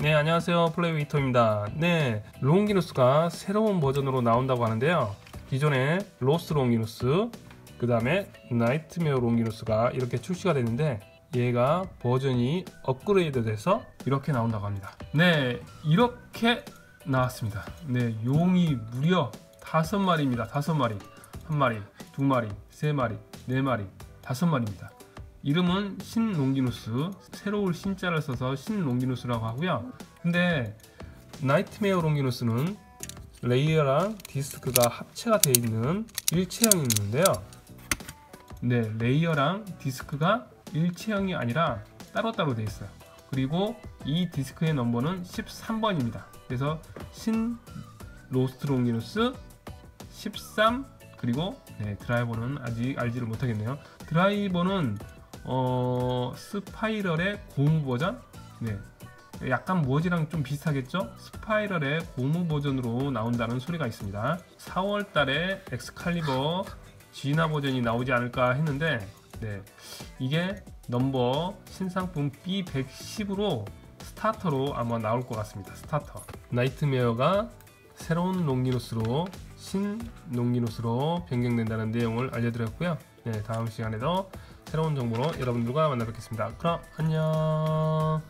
네 안녕하세요. 플레이웨이터입니다. 네 롱기누스가 새로운 버전으로 나온다고 하는데요. 기존에 로스 롱기누스 그 다음에 나이트메어 롱기누스가 이렇게 출시가 됐는데 얘가 버전이 업그레이드 돼서 이렇게 나온다고 합니다. 네 이렇게 나왔습니다. 네 용이 무려 다섯 마리입니다. 다섯 마리 한 마리 두 마리 세 마리 네 마리 다섯 마리입니다 이름은 신롱기누스 새로운 신자를 써서 신롱기누스라고 하고요. 근데 나이트메어 롱기누스는 레이어랑 디스크가 합체가 되어 있는 일체형이 있는데요. 네 레이어랑 디스크가 일체형이 아니라 따로따로 되어 있어요. 그리고 이 디스크의 넘버는 13번입니다. 그래서 신 로스트 롱기누스 13 그리고 네, 드라이버는 아직 알지를 못하겠네요. 드라이버는 어, 스파이럴의 고무 버전? 네. 약간 무엇이랑 좀 비슷하겠죠? 스파이럴의 고무 버전으로 나온다는 소리가 있습니다. 4월 달에 엑스칼리버 지나 버전이 나오지 않을까 했는데, 네. 이게 넘버 신상품 B110으로 스타터로 아마 나올 것 같습니다. 스타터. 나이트메어가 새로운 롱기누스로 신 롱기누스로 변경된다는 내용을 알려드렸고요. 네, 다음 시간에도 새로운 정보로 여러분들과 만나 뵙겠습니다. 그럼 안녕.